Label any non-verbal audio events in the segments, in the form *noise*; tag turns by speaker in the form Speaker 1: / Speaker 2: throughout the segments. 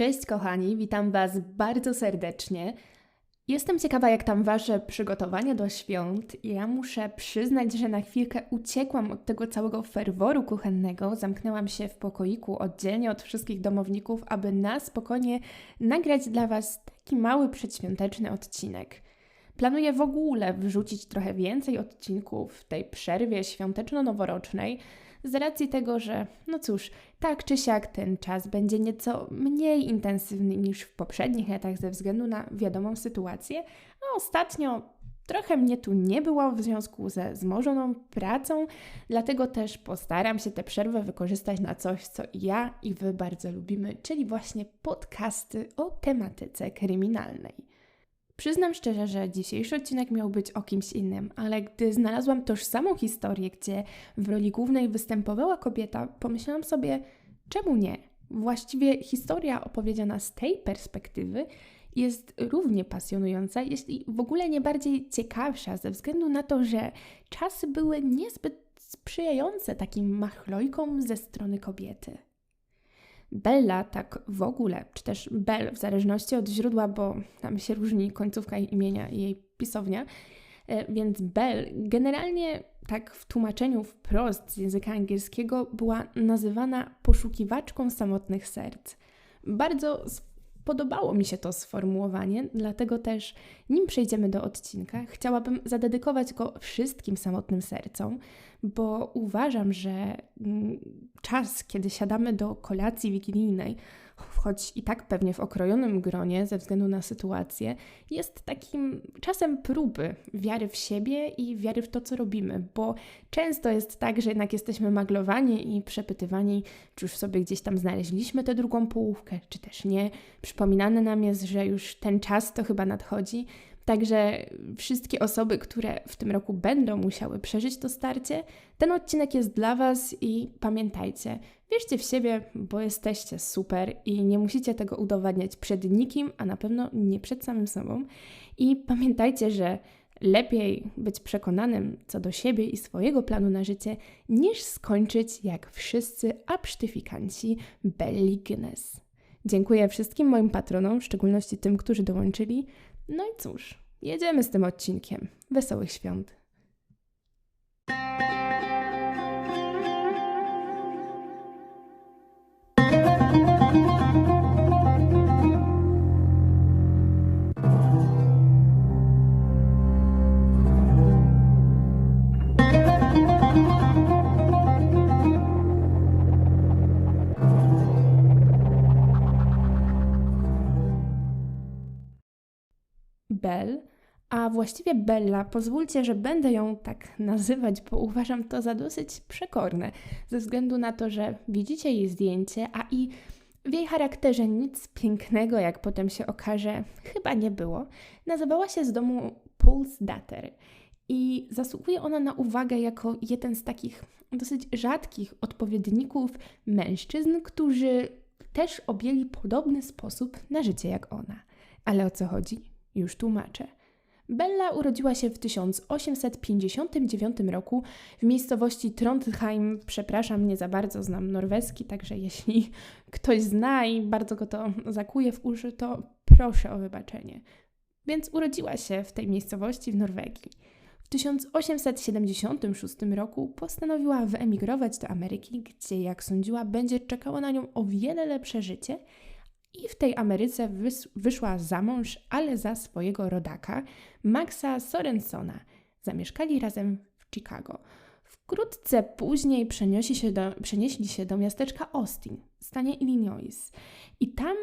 Speaker 1: Cześć kochani, witam Was bardzo serdecznie. Jestem ciekawa, jak tam Wasze przygotowania do świąt. Ja muszę przyznać, że na chwilkę uciekłam od tego całego ferworu kuchennego. Zamknęłam się w pokoiku oddzielnie od wszystkich domowników, aby na spokojnie nagrać dla Was taki mały przedświąteczny odcinek. Planuję w ogóle wrzucić trochę więcej odcinków w tej przerwie świąteczno-noworocznej z racji tego, że no cóż, tak czy siak ten czas będzie nieco mniej intensywny niż w poprzednich latach ze względu na wiadomą sytuację, a ostatnio trochę mnie tu nie było w związku ze zmożoną pracą, dlatego też postaram się tę przerwę wykorzystać na coś, co ja i Wy bardzo lubimy, czyli właśnie podcasty o tematyce kryminalnej. Przyznam szczerze, że dzisiejszy odcinek miał być o kimś innym, ale gdy znalazłam tożsamą historię, gdzie w roli głównej występowała kobieta, pomyślałam sobie, czemu nie? Właściwie historia opowiedziana z tej perspektywy jest równie pasjonująca, jeśli w ogóle nie bardziej ciekawsza, ze względu na to, że czasy były niezbyt sprzyjające takim machlojkom ze strony kobiety. Bella tak w ogóle, czy też Bell w zależności od źródła, bo tam się różni końcówka imienia i jej pisownia, e, więc Bell generalnie tak w tłumaczeniu wprost z języka angielskiego była nazywana poszukiwaczką samotnych serc. Bardzo Podobało mi się to sformułowanie, dlatego też, nim przejdziemy do odcinka, chciałabym zadedykować go wszystkim samotnym sercom, bo uważam, że mm, czas, kiedy siadamy do kolacji wigilijnej, choć i tak pewnie w okrojonym gronie ze względu na sytuację, jest takim czasem próby wiary w siebie i wiary w to, co robimy, bo często jest tak, że jednak jesteśmy maglowani i przepytywani, czy już sobie gdzieś tam znaleźliśmy tę drugą połówkę, czy też nie. Przypominane nam jest, że już ten czas to chyba nadchodzi. Także wszystkie osoby, które w tym roku będą musiały przeżyć to starcie, ten odcinek jest dla Was i pamiętajcie, wierzcie w siebie, bo jesteście super i nie musicie tego udowadniać przed nikim, a na pewno nie przed samym sobą. I pamiętajcie, że lepiej być przekonanym co do siebie i swojego planu na życie, niż skończyć jak wszyscy absztyfikanci Belly Guinness. Dziękuję wszystkim moim patronom, w szczególności tym, którzy dołączyli. No i cóż, jedziemy z tym odcinkiem. Wesołych świąt. Właściwie Bella, pozwólcie, że będę ją tak nazywać, bo uważam to za dosyć przekorne, ze względu na to, że widzicie jej zdjęcie, a i w jej charakterze nic pięknego, jak potem się okaże, chyba nie było. Nazywała się z domu Pulse Dater i zasługuje ona na uwagę jako jeden z takich dosyć rzadkich odpowiedników mężczyzn, którzy też objęli podobny sposób na życie jak ona. Ale o co chodzi? Już tłumaczę. Bella urodziła się w 1859 roku w miejscowości Trondheim. Przepraszam, nie za bardzo znam norweski, także jeśli *laughs* ktoś zna i bardzo go to zakuje w uszy, to proszę o wybaczenie. Więc urodziła się w tej miejscowości w Norwegii. W 1876 roku postanowiła wyemigrować do Ameryki, gdzie, jak sądziła, będzie czekało na nią o wiele lepsze życie – i w tej Ameryce wyszła za mąż, ale za swojego rodaka, Maxa Sorensona. Zamieszkali razem w Chicago. Wkrótce później przenieśli się do, przenieśli się do miasteczka Austin w stanie Illinois. I tam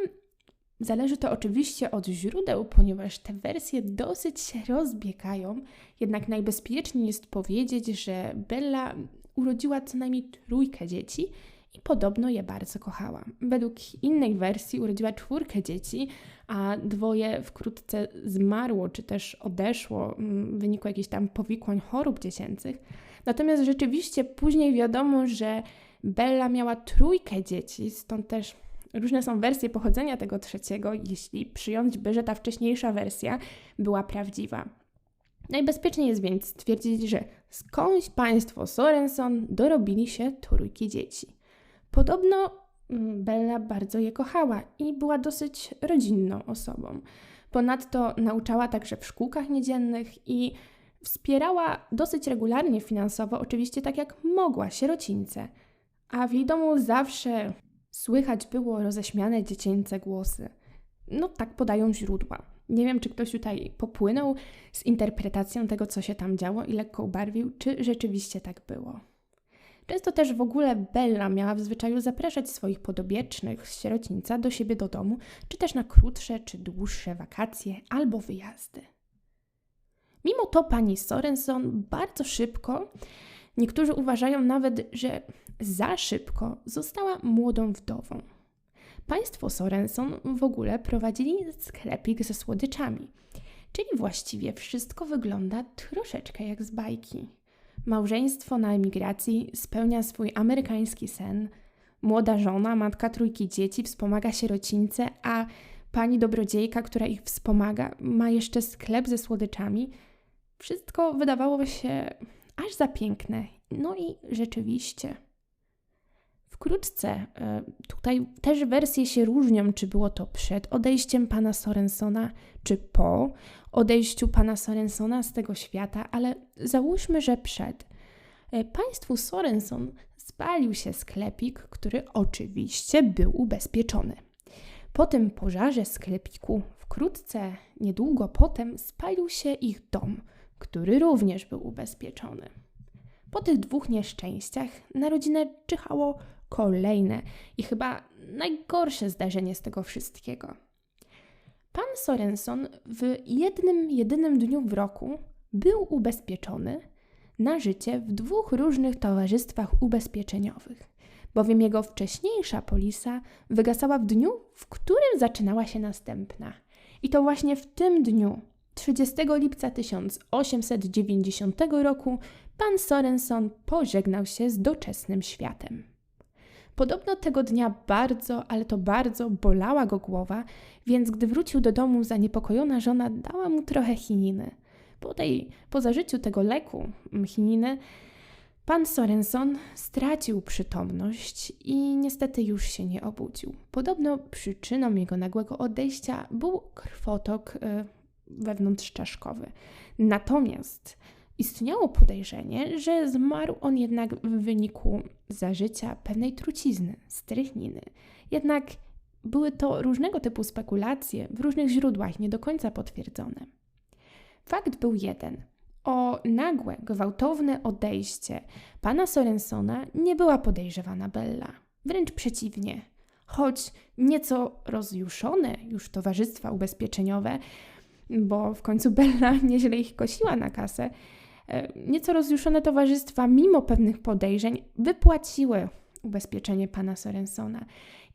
Speaker 1: Zależy to oczywiście od źródeł, ponieważ te wersje dosyć się rozbiegają, jednak najbezpieczniej jest powiedzieć, że Bella urodziła co najmniej trójkę dzieci i podobno je bardzo kochała. Według innej wersji urodziła czwórkę dzieci, a dwoje wkrótce zmarło czy też odeszło w wyniku jakichś tam powikłań chorób dziecięcych. Natomiast rzeczywiście później wiadomo, że Bella miała trójkę dzieci, stąd też różne są wersje pochodzenia tego trzeciego, jeśli przyjąć by, że ta wcześniejsza wersja była prawdziwa. Najbezpieczniej jest więc stwierdzić, że skądś państwo Sorenson dorobili się trójki dzieci. Podobno Mm, Bella bardzo je kochała i była dosyć rodzinną osobą. Ponadto nauczała także w szkółkach niedzielnych i wspierała dosyć regularnie finansowo, oczywiście tak jak mogła, sierocińce. A w jej domu zawsze słychać było roześmiane dziecięce głosy. No tak podają źródła. Nie wiem, czy ktoś tutaj popłynął z interpretacją tego, co się tam działo i lekko ubarwił, czy rzeczywiście tak było. Często też w ogóle Bella miała w zwyczaju zapraszać swoich podobiecznych z sierocińca do siebie do domu, czy też na krótsze czy dłuższe wakacje albo wyjazdy. Mimo to pani Sorenson bardzo szybko, niektórzy uważają nawet, że za szybko, została młodą wdową. Państwo Sorenson w ogóle prowadzili sklepik ze słodyczami, czyli właściwie wszystko wygląda troszeczkę jak z bajki. Małżeństwo na emigracji spełnia swój amerykański sen. Młoda żona, matka trójki dzieci, wspomaga sierocińce, a pani dobrodziejka, która ich wspomaga, ma jeszcze sklep ze słodyczami. Wszystko wydawało się aż za piękne. No i rzeczywiście. Wkrótce, e, tutaj też wersje się różnią, czy było to przed odejściem pana Sorensona, czy po odejściu pana Sorensona z tego świata, ale załóżmy, że przed. E, państwu Sorenson spalił się sklepik, który oczywiście był ubezpieczony. Po tym pożarze sklepiku, wkrótce, niedługo potem, spalił się ich dom, który również był ubezpieczony. Po tych dwóch nieszczęściach na rodzinę czyhało kolejne i chyba najgorsze zdarzenie z tego wszystkiego. Pan Sorenson w jednym, jedynym dniu w roku był ubezpieczony na życie w dwóch różnych towarzystwach ubezpieczeniowych, bowiem jego wcześniejsza polisa wygasała w dniu, w którym zaczynała się następna. I to właśnie w tym dniu, 30 lipca 1890 roku, pan Sorenson pożegnał się z doczesnym światem. Podobno tego dnia bardzo, ale to bardzo bolała go głowa, więc gdy wrócił do domu, zaniepokojona żona dała mu trochę chininy. Po, tej, po zażyciu tego leku, chininy, pan Sorenson stracił przytomność i niestety już się nie obudził. Podobno przyczyną jego nagłego odejścia był krwotok y, wewnątrzczaszkowy. Natomiast Istniało podejrzenie, że zmarł on jednak w wyniku zażycia pewnej trucizny, strychniny. Jednak były to różnego typu spekulacje w różnych źródłach, nie do końca potwierdzone. Fakt był jeden. O nagłe, gwałtowne odejście pana Sorensona nie była podejrzewana Bella. Wręcz przeciwnie. Choć nieco rozjuszone już towarzystwa ubezpieczeniowe, bo w końcu Bella *laughs* nieźle ich kosiła na kasę, nieco rozjuszone towarzystwa, mimo pewnych podejrzeń, wypłaciły ubezpieczenie pana Sorensona.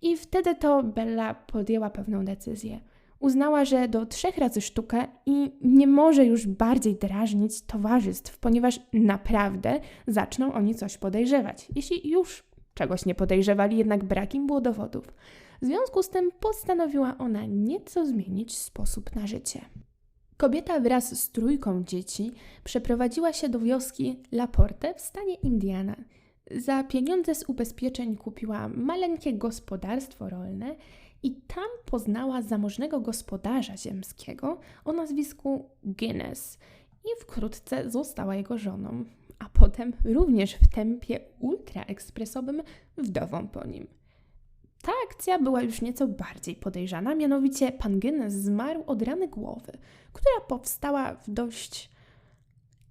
Speaker 1: I wtedy to Bella podjęła pewną decyzję. Uznała, że do trzech razy sztukę i nie może już bardziej drażnić towarzystw, ponieważ naprawdę zaczną oni coś podejrzewać. Jeśli już czegoś nie podejrzewali, jednak brak im było dowodów. W związku z tym postanowiła ona nieco zmienić sposób na życie. Kobieta wraz z trójką dzieci przeprowadziła się do wioski Laporte w stanie Indiana. Za pieniądze z ubezpieczeń kupiła maleńkie gospodarstwo rolne i tam poznała zamożnego gospodarza ziemskiego o nazwisku Guinness i wkrótce została jego żoną, a potem również w tempie ultraekspresowym wdową po nim. Ta akcja była już nieco bardziej podejrzana, mianowicie pan Guinness zmarł od rany głowy, która powstała w dość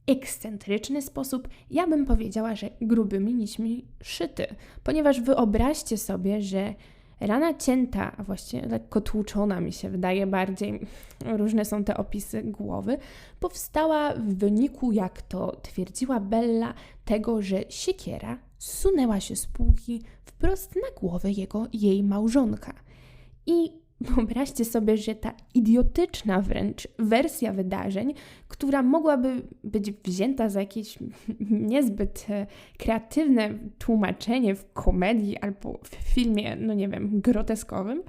Speaker 1: ekscentryczny sposób, ja bym powiedziała, że grubymi nićmi szyty, ponieważ wyobraźcie sobie, że rana cięta, a właściwie lekko tłuczona mi się wydaje bardziej, różne są te opisy głowy, powstała w wyniku, jak to twierdziła Bella, tego, że siekiera zsunęła się z półki wprost na głowę jego, jej małżonka. I wyobraźcie sobie, że ta idiotyczna wręcz wersja wydarzeń, która mogłaby być wzięta za jakieś niezbyt e, kreatywne tłumaczenie w komedii albo w filmie, no nie wiem, groteskowym,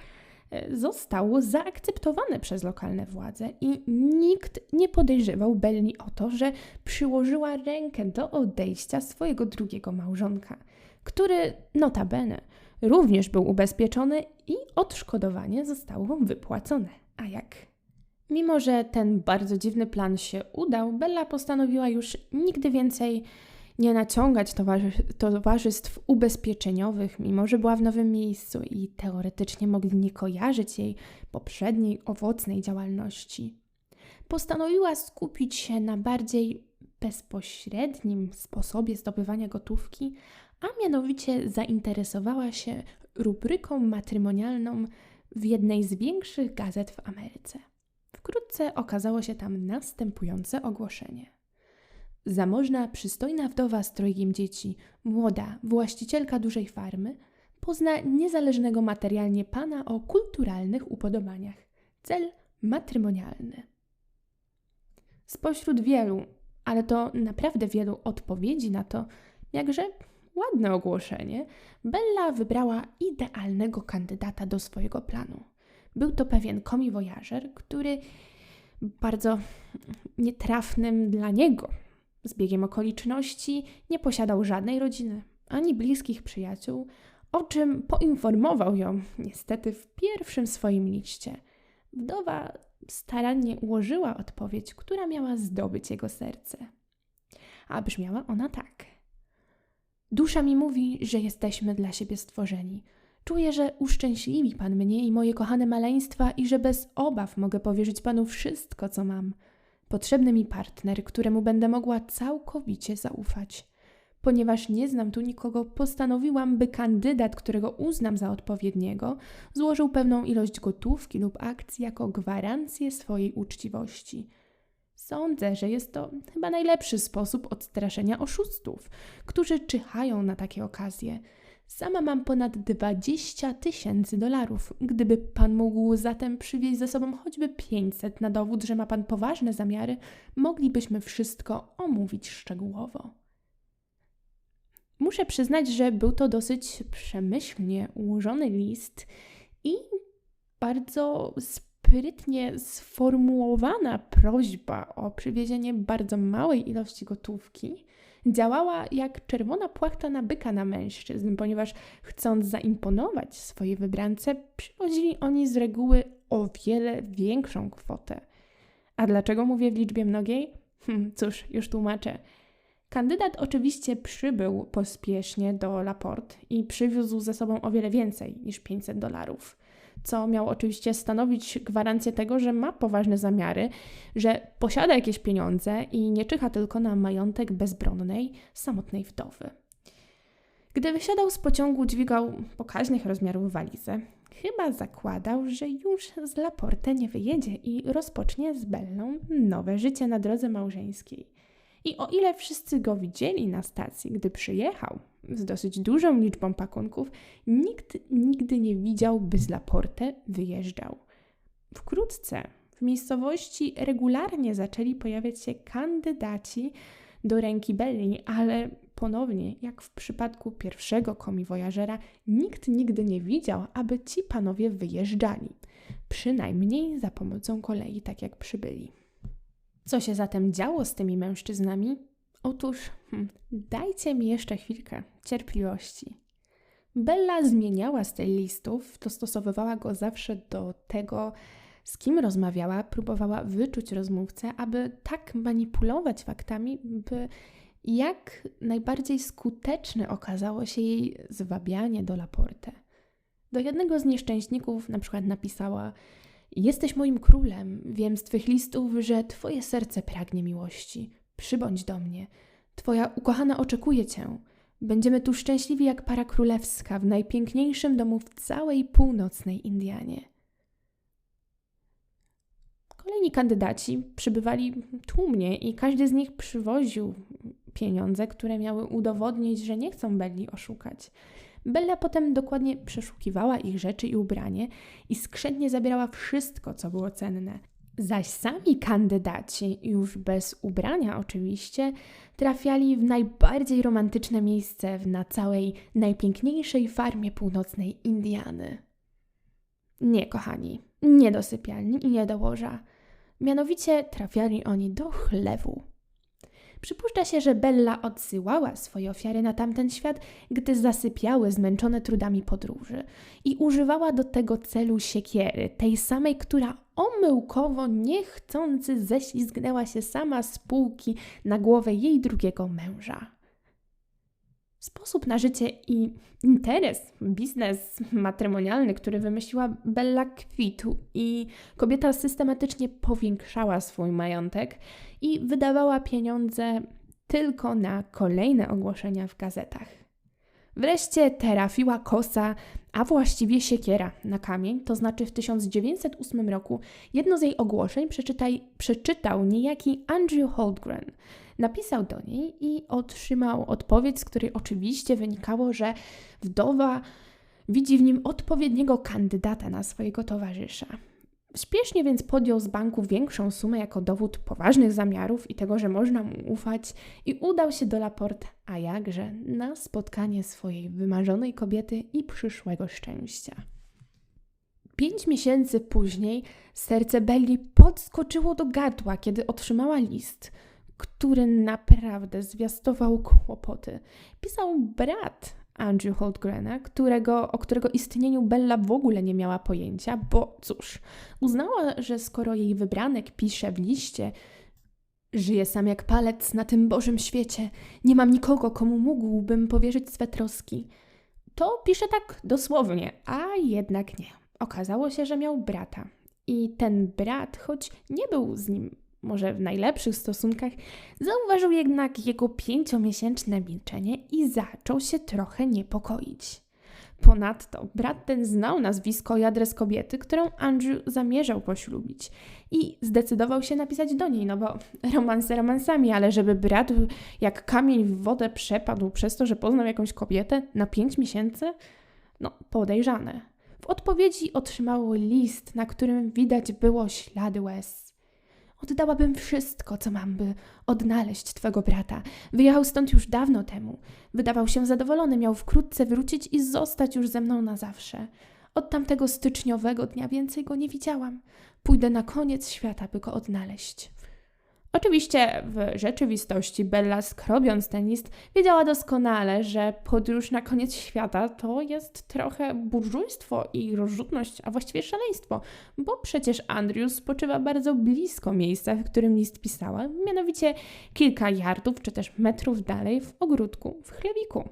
Speaker 1: zostało zaakceptowane przez lokalne władze i nikt nie podejrzewał Belli o to, że przyłożyła rękę do odejścia swojego drugiego małżonka, który notabene również był ubezpieczony i odszkodowanie zostało wypłacone. A jak? Mimo, że ten bardzo dziwny plan się udał, Bella postanowiła już nigdy więcej nie naciągać towarzy towarzystw ubezpieczeniowych, mimo że była w nowym miejscu i teoretycznie mogli nie kojarzyć jej poprzedniej owocnej działalności. Postanowiła skupić się na bardziej bezpośrednim sposobie zdobywania gotówki, a mianowicie zainteresowała się rubryką matrymonialną w jednej z większych gazet w Ameryce. Wkrótce okazało się tam następujące ogłoszenie. Zamożna, przystojna wdowa z trojgiem dzieci, młoda, właścicielka dużej farmy, pozna niezależnego materialnie pana o kulturalnych upodobaniach. Cel matrymonialny. Spośród wielu, ale to naprawdę wielu odpowiedzi na to, jakże ładne ogłoszenie, Bella wybrała idealnego kandydata do swojego planu. Był to pewien komiwojażer, który bardzo nietrafnym dla niego zbiegiem okoliczności nie posiadał żadnej rodziny ani bliskich przyjaciół, o czym poinformował ją niestety w pierwszym swoim liście. Wdowa starannie ułożyła odpowiedź, która miała zdobyć jego serce. A brzmiała ona tak. Dusza mi mówi, że jesteśmy dla siebie stworzeni. Czuję, że uszczęśliwi Pan mnie i moje kochane maleństwa i że bez obaw mogę powierzyć Panu wszystko, co mam. Potrzebny mi partner, któremu będę mogła całkowicie zaufać. Ponieważ nie znam tu nikogo, postanowiłam, by kandydat, którego uznam za odpowiedniego, złożył pewną ilość gotówki lub akcji jako gwarancję swojej uczciwości. Sądzę, że jest to chyba najlepszy sposób odstraszenia oszustów, którzy czyhają na takie okazje. Sama mam ponad 20 tysięcy dolarów. Gdyby pan mógł zatem przywieźć ze sobą choćby 500 na dowód, że ma pan poważne zamiary, moglibyśmy wszystko omówić szczegółowo. Muszę przyznać, że był to dosyć przemyślnie ułożony list i bardzo sprytnie sformułowana prośba o przywiezienie bardzo małej ilości gotówki działała jak czerwona płachta na byka na mężczyzn, ponieważ chcąc zaimponować swojej wybrance, przywozili oni z reguły o wiele większą kwotę. A dlaczego mówię w liczbie mnogiej? Hm, cóż, już tłumaczę. Kandydat oczywiście przybył pospiesznie do Laport i przywiózł ze sobą o wiele więcej niż 500 dolarów co miało oczywiście stanowić gwarancję tego, że ma poważne zamiary, że posiada jakieś pieniądze i nie czyha tylko na majątek bezbronnej, samotnej wdowy. Gdy wysiadał z pociągu, dźwigał pokaźnych rozmiarów walizę. Chyba zakładał, że już z Laporte nie wyjedzie i rozpocznie z Bellą nowe życie na drodze małżeńskiej. I o ile wszyscy go widzieli na stacji, gdy przyjechał, z dosyć dużą liczbą pakunków, nikt nigdy nie widział, by z Laporte wyjeżdżał. Wkrótce w miejscowości regularnie zaczęli pojawiać się kandydaci do ręki Belli, ale ponownie, jak w przypadku pierwszego komiwojażera, nikt nigdy nie widział, aby ci panowie wyjeżdżali. Przynajmniej za pomocą kolei, tak jak przybyli. Co się zatem działo z tymi mężczyznami? Otóż, hmm, dajcie mi jeszcze chwilkę cierpliwości. Bella zmieniała styl listów, dostosowywała go zawsze do tego, z kim rozmawiała, próbowała wyczuć rozmówcę, aby tak manipulować faktami, by jak najbardziej skuteczne okazało się jej zwabianie do Laporte. Do jednego z nieszczęśników na przykład napisała: Jesteś moim królem, wiem z twych listów, że twoje serce pragnie miłości. Przybądź do mnie. Twoja ukochana oczekuje cię. Będziemy tu szczęśliwi jak para królewska w najpiękniejszym domu w całej północnej Indianie. Kolejni kandydaci przybywali tłumnie i każdy z nich przywoził pieniądze, które miały udowodnić, że nie chcą Belli oszukać. Bella potem dokładnie przeszukiwała ich rzeczy i ubranie i skrzętnie zabierała wszystko, co było cenne. Zaś sami kandydaci, już bez ubrania oczywiście, trafiali w najbardziej romantyczne miejsce na całej najpiękniejszej farmie północnej Indiany. Nie, kochani, nie do sypialni i nie do łoża. Mianowicie trafiali oni do chlewu. Przypuszcza się, że Bella odsyłała swoje ofiary na tamten świat, gdy zasypiały zmęczone trudami podróży i używała do tego celu siekiery, tej samej, która omyłkowo, niechcący ześlizgnęła się sama z półki na głowę jej drugiego męża. Sposób na życie i interes, biznes matrymonialny, który wymyśliła Bella kwitł i kobieta systematycznie powiększała swój majątek i wydawała pieniądze tylko na kolejne ogłoszenia w gazetach. Wreszcie trafiła kosa, a właściwie siekiera na kamień, to znaczy w 1908 roku jedno z jej ogłoszeń przeczytaj, przeczytał niejaki Andrew Holdgren – Napisał do niej i otrzymał odpowiedź, z której oczywiście wynikało, że wdowa widzi w nim odpowiedniego kandydata na swojego towarzysza. Śpiesznie więc podjął z banku większą sumę jako dowód poważnych zamiarów i tego, że można mu ufać, i udał się do Laporte, a jakże, na spotkanie swojej wymarzonej kobiety i przyszłego szczęścia. Pięć miesięcy później serce Belli podskoczyło do gardła, kiedy otrzymała list – który naprawdę zwiastował kłopoty. Pisał brat Andrew Holdgrena, którego, o którego istnieniu Bella w ogóle nie miała pojęcia, bo cóż, uznała, że skoro jej wybranek pisze w liście, Żyję sam jak palec na tym Bożym świecie. Nie mam nikogo, komu mógłbym powierzyć swe troski. To pisze tak dosłownie, a jednak nie. Okazało się, że miał brata. I ten brat, choć nie był z nim może w najlepszych stosunkach, zauważył jednak jego pięciomiesięczne milczenie i zaczął się trochę niepokoić. Ponadto brat ten znał nazwisko i adres kobiety, którą Andrew zamierzał poślubić i zdecydował się napisać do niej, no bo romanse romansami, ale żeby brat jak kamień w wodę przepadł przez to, że poznał jakąś kobietę na pięć miesięcy, no podejrzane. W odpowiedzi otrzymał list, na którym widać było ślady łez. Oddałabym wszystko, co mam, by odnaleźć twego brata. Wyjechał stąd już dawno temu. Wydawał się zadowolony, miał wkrótce wrócić i zostać już ze mną na zawsze. Od tamtego styczniowego dnia więcej go nie widziałam. Pójdę na koniec świata, by go odnaleźć. Oczywiście w rzeczywistości Bella, skrobiąc ten list, wiedziała doskonale, że podróż na koniec świata to jest trochę burżujstwo i rozrzutność, a właściwie szaleństwo, bo przecież Andrew spoczywa bardzo blisko miejsca, w którym list pisała, mianowicie kilka yardów czy też metrów dalej w ogródku, w chlebiku.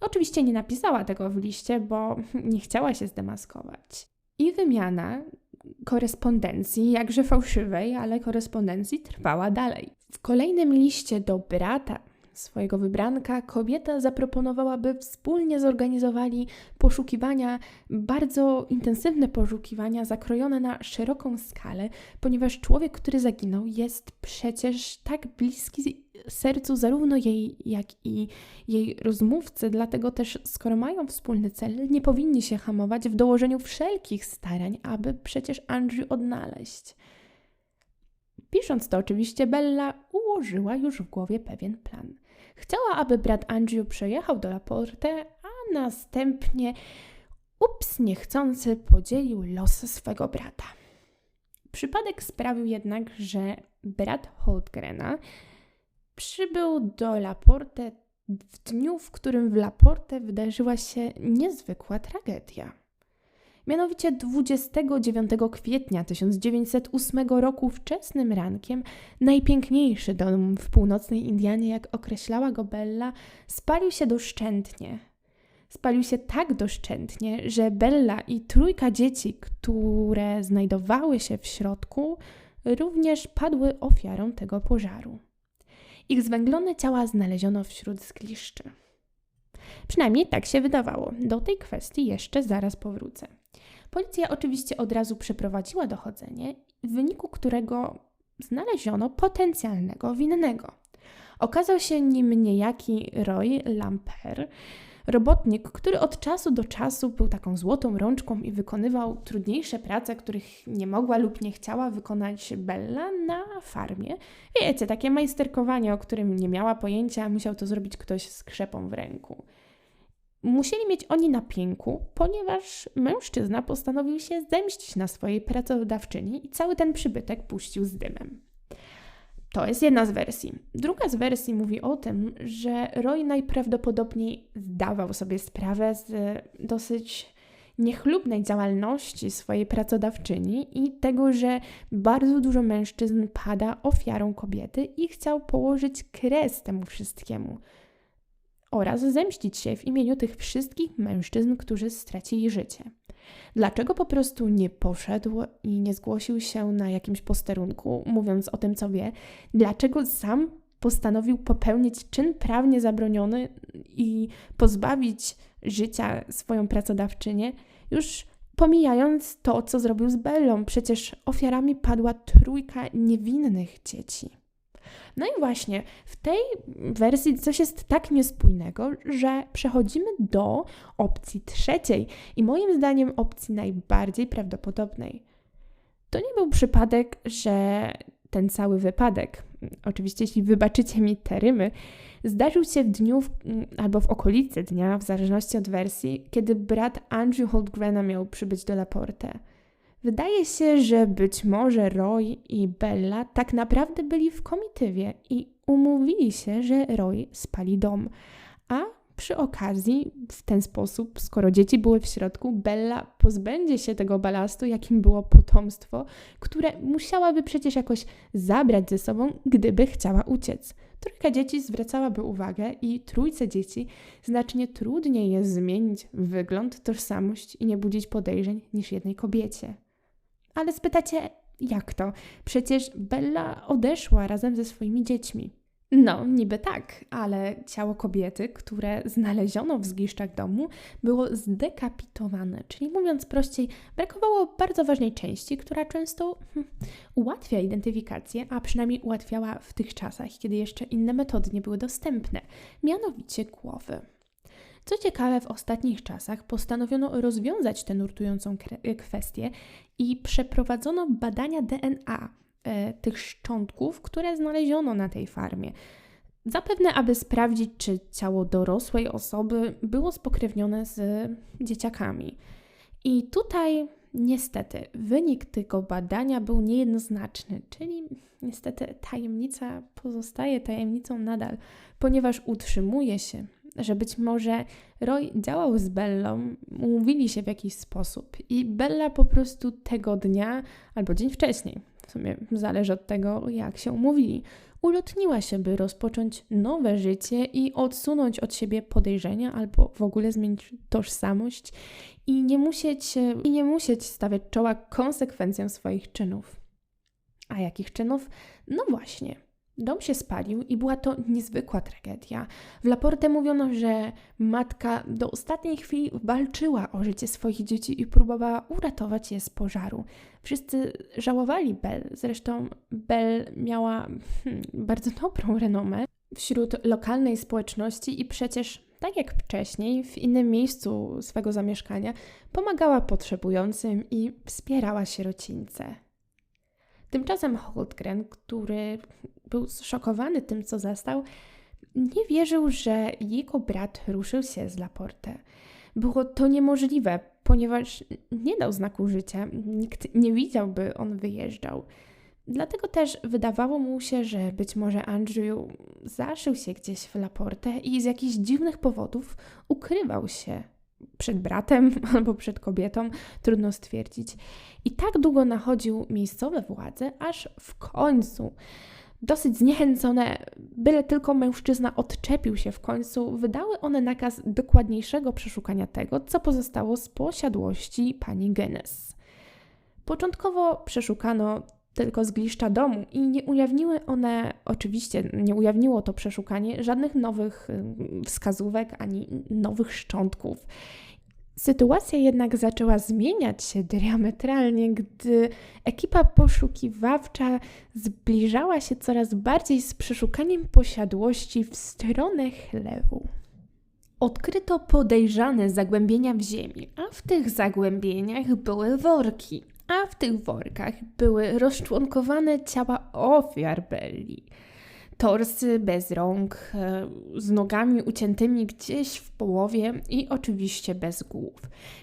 Speaker 1: Oczywiście nie napisała tego w liście, bo nie chciała się zdemaskować. I wymiana korespondencji, jakże fałszywej, ale korespondencji trwała dalej. W kolejnym liście do brata swojego wybranka kobieta zaproponowała, by wspólnie zorganizowali poszukiwania, bardzo intensywne poszukiwania, zakrojone na szeroką skalę, ponieważ człowiek, który zaginął, jest przecież tak bliski sercu zarówno jej, jak i jej rozmówcy, dlatego też, skoro mają wspólny cel, nie powinni się hamować w dołożeniu wszelkich starań, aby przecież Andrew odnaleźć. Pisząc to, oczywiście, Bella ułożyła już w głowie pewien plan. Chciała, aby brat Andrew przejechał do Laporte, a następnie, ups, niechcący, podzielił los swego brata. Przypadek sprawił jednak, że brat Holdgrena przybył do Laporte w dniu, w którym w Laporte wydarzyła się niezwykła tragedia. Mianowicie 29 kwietnia 1908 roku wczesnym rankiem najpiękniejszy dom w północnej Indianie, jak określała go Bella, spalił się doszczętnie. Spalił się tak doszczętnie, że Bella i trójka dzieci, które znajdowały się w środku, również padły ofiarą tego pożaru. Ich zwęglone ciała znaleziono wśród zgliszczy. Przynajmniej tak się wydawało. Do tej kwestii jeszcze zaraz powrócę. Policja oczywiście od razu przeprowadziła dochodzenie, w wyniku którego znaleziono potencjalnego winnego. Okazał się nim niejaki Roy Lamper, robotnik, który od czasu do czasu był taką złotą rączką i wykonywał trudniejsze prace, których nie mogła lub nie chciała wykonać Bella na farmie. Wiecie, takie majsterkowanie, o którym nie miała pojęcia, musiał to zrobić ktoś z krzepą w ręku. Musieli mieć oni na pięku, ponieważ mężczyzna postanowił się zemścić na swojej pracodawczyni i cały ten przybytek puścił z dymem. To jest jedna z wersji. Druga z wersji mówi o tym, że Roy najprawdopodobniej zdawał sobie sprawę z dosyć niechlubnej działalności swojej pracodawczyni i tego, że bardzo dużo mężczyzn pada ofiarą kobiety i chciał położyć kres temu wszystkiemu oraz zemścić się w imieniu tych wszystkich mężczyzn, którzy stracili życie. Dlaczego po prostu nie poszedł i nie zgłosił się na jakimś posterunku, mówiąc o tym, co wie? Dlaczego sam postanowił popełnić czyn prawnie zabroniony i pozbawić życia swoją pracodawczynię, już pomijając to, co zrobił z Bellą? Przecież ofiarami padła trójka niewinnych dzieci. No i właśnie w tej wersji coś jest tak niespójnego, że przechodzimy do opcji trzeciej i moim zdaniem opcji najbardziej prawdopodobnej. To nie był przypadek, że ten cały wypadek, oczywiście jeśli wybaczycie mi te rymy, zdarzył się w dniu w, albo w okolicy dnia, w zależności od wersji, kiedy brat Andrew Holdgrena miał przybyć do Laporte. Wydaje się, że być może Roy i Bella tak naprawdę byli w komitywie i umówili się, że Roy spali dom, a przy okazji, w ten sposób, skoro dzieci były w środku, Bella pozbędzie się tego balastu, jakim było potomstwo, które musiałaby przecież jakoś zabrać ze sobą, gdyby chciała uciec. Trójka dzieci zwracałaby uwagę i trójce dzieci znacznie trudniej jest zmienić wygląd, tożsamość i nie budzić podejrzeń niż jednej kobiecie. Ale spytacie, jak to? Przecież Bella odeszła razem ze swoimi dziećmi. No, niby tak, ale ciało kobiety, które znaleziono w zgliszczach domu, było zdekapitowane, czyli mówiąc prościej, brakowało bardzo ważnej części, która często hm, ułatwia identyfikację, a przynajmniej ułatwiała w tych czasach, kiedy jeszcze inne metody nie były dostępne, mianowicie głowy. Co ciekawe, w ostatnich czasach postanowiono rozwiązać tę nurtującą kwestię i przeprowadzono badania DNA e, tych szczątków, które znaleziono na tej farmie. Zapewne, aby sprawdzić, czy ciało dorosłej osoby było spokrewnione z dzieciakami. I tutaj niestety wynik tego badania był niejednoznaczny, czyli niestety tajemnica pozostaje tajemnicą nadal, ponieważ utrzymuje się, że być może Roy działał z Bellą, umówili się w jakiś sposób i Bella po prostu tego dnia albo dzień wcześniej, w sumie zależy od tego, jak się umówili, ulotniła się, by rozpocząć nowe życie i odsunąć od siebie podejrzenia albo w ogóle zmienić tożsamość i nie musieć, i nie musieć stawiać czoła konsekwencjom swoich czynów. A jakich czynów? No właśnie, Dom się spalił i była to niezwykła tragedia. W Laporte mówiono, że matka do ostatniej chwili walczyła o życie swoich dzieci i próbowała uratować je z pożaru. Wszyscy żałowali Bell, zresztą Bell miała hmm, bardzo dobrą renomę wśród lokalnej społeczności i przecież, tak jak wcześniej, w innym miejscu swego zamieszkania, pomagała potrzebującym i wspierała sierocińce. Tymczasem Holdgren, który był zszokowany tym, co zastał, nie wierzył, że jego brat ruszył się z Laporte. Było to niemożliwe, ponieważ nie dał znaku życia, nikt nie widział, by on wyjeżdżał. Dlatego też wydawało mu się, że być może Andrew zaszył się gdzieś w Laporte i z jakichś dziwnych powodów ukrywał się przed bratem *laughs* albo przed kobietą, trudno stwierdzić. I tak długo nachodził miejscowe władze, aż w końcu, dosyć zniechęcone, byle tylko mężczyzna odczepił się w końcu, wydały one nakaz dokładniejszego przeszukania tego, co pozostało z posiadłości pani Guinness. Początkowo przeszukano tylko zgliszcza domu i nie ujawniły one, oczywiście nie ujawniło to przeszukanie żadnych nowych wskazówek ani nowych szczątków. Sytuacja jednak zaczęła zmieniać się diametralnie, gdy ekipa poszukiwawcza zbliżała się coraz bardziej z przeszukaniem posiadłości w stronę chlewu. Odkryto podejrzane zagłębienia w ziemi, a w tych zagłębieniach były worki, a w tych workach były rozczłonkowane ciała ofiar Belli. Torsy bez rąk, e, z nogami uciętymi gdzieś w połowie i oczywiście bez głów.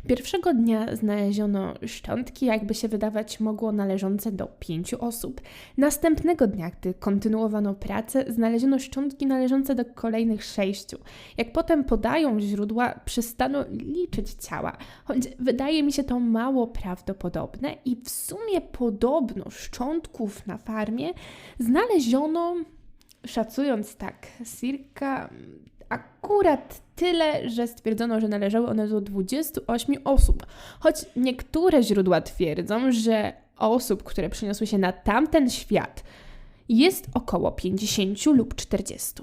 Speaker 1: Pierwszego dnia znaleziono szczątki, jakby się wydawać mogło, należące do pięciu osób. Następnego dnia, gdy kontynuowano pracę, znaleziono szczątki należące do kolejnych sześciu. Jak potem podają źródła, przestano liczyć ciała, choć wydaje mi się to mało prawdopodobne i w sumie podobno szczątków na farmie znaleziono, szacując tak, circa akurat tyle, że stwierdzono, że należały one do 28 osób. Choć niektóre źródła twierdzą, że osób, które przeniosły się na tamten świat, jest około 50 lub 40.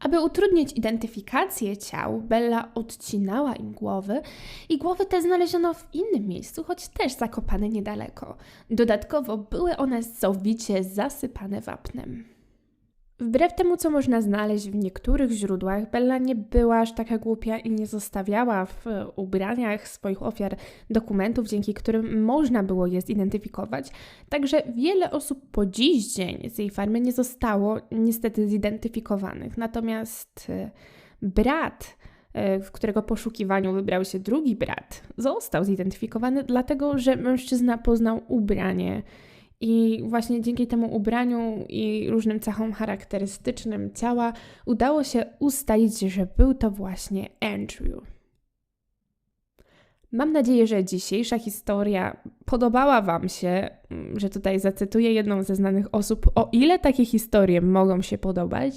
Speaker 1: Aby utrudnić identyfikację ciał, Bella odcinała im głowy i głowy te znaleziono w innym miejscu, choć też zakopane niedaleko. Dodatkowo były one sowicie zasypane wapnem. Wbrew temu, co można znaleźć w niektórych źródłach, Bella nie była aż taka głupia i nie zostawiała w ubraniach swoich ofiar dokumentów, dzięki którym można było je zidentyfikować. Także wiele osób po dziś dzień z jej farmy nie zostało niestety zidentyfikowanych. Natomiast e, brat, e, w którego poszukiwaniu wybrał się drugi brat, został zidentyfikowany, dlatego że mężczyzna poznał ubranie i właśnie dzięki temu ubraniu i różnym cechom charakterystycznym ciała udało się ustalić, że był to właśnie Andrew. Mam nadzieję, że dzisiejsza historia podobała Wam się, mm, że tutaj zacytuję jedną ze znanych osób, o ile takie historie mogą się podobać.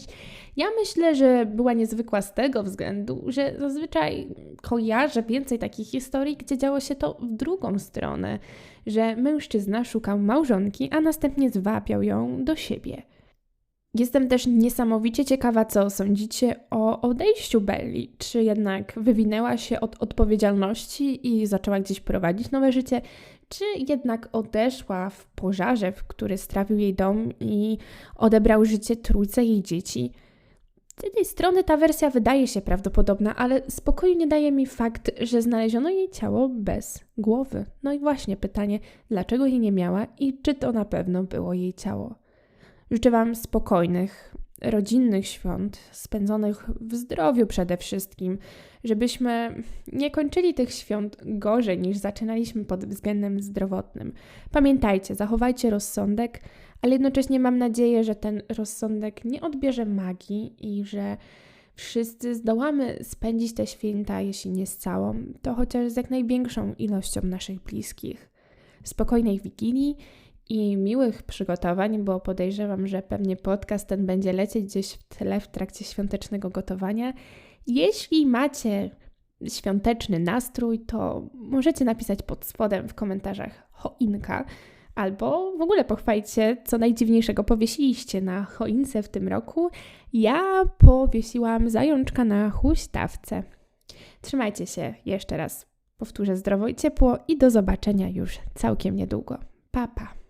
Speaker 1: Ja myślę, że była niezwykła z tego względu, że zazwyczaj kojarzę więcej takich historii, gdzie działo się to w drugą stronę, że mężczyzna szukał małżonki, a następnie zwapiał ją do siebie. Jestem też niesamowicie ciekawa, co sądzicie o odejściu Belli. Czy jednak wywinęła się od odpowiedzialności i zaczęła gdzieś prowadzić nowe życie, czy jednak odeszła w pożarze, w który strawił jej dom i odebrał życie trójce jej dzieci? Z jednej strony ta wersja wydaje się prawdopodobna, ale spokoju nie daje mi fakt, że znaleziono jej ciało bez głowy. No i właśnie pytanie, dlaczego jej nie miała i czy to na pewno było jej ciało. Życzę Wam spokojnych, rodzinnych świąt, spędzonych w zdrowiu przede wszystkim, żebyśmy nie kończyli tych świąt gorzej niż zaczynaliśmy pod względem zdrowotnym. Pamiętajcie, zachowajcie rozsądek, ale jednocześnie mam nadzieję, że ten rozsądek nie odbierze magii i że wszyscy zdołamy spędzić te święta, jeśli nie z całą, to chociaż z jak największą ilością naszych bliskich. Spokojnej Wigilii i miłych przygotowań, bo podejrzewam, że pewnie podcast ten będzie lecieć gdzieś w tle w trakcie świątecznego gotowania. Jeśli macie świąteczny nastrój, to możecie napisać pod spodem w komentarzach choinka, albo w ogóle pochwalicie, co najdziwniejszego powiesiliście na choince w tym roku. Ja powiesiłam zajączka na huśtawce. Trzymajcie się jeszcze raz. Powtórzę zdrowo i ciepło i do zobaczenia już całkiem niedługo. Pa, pa.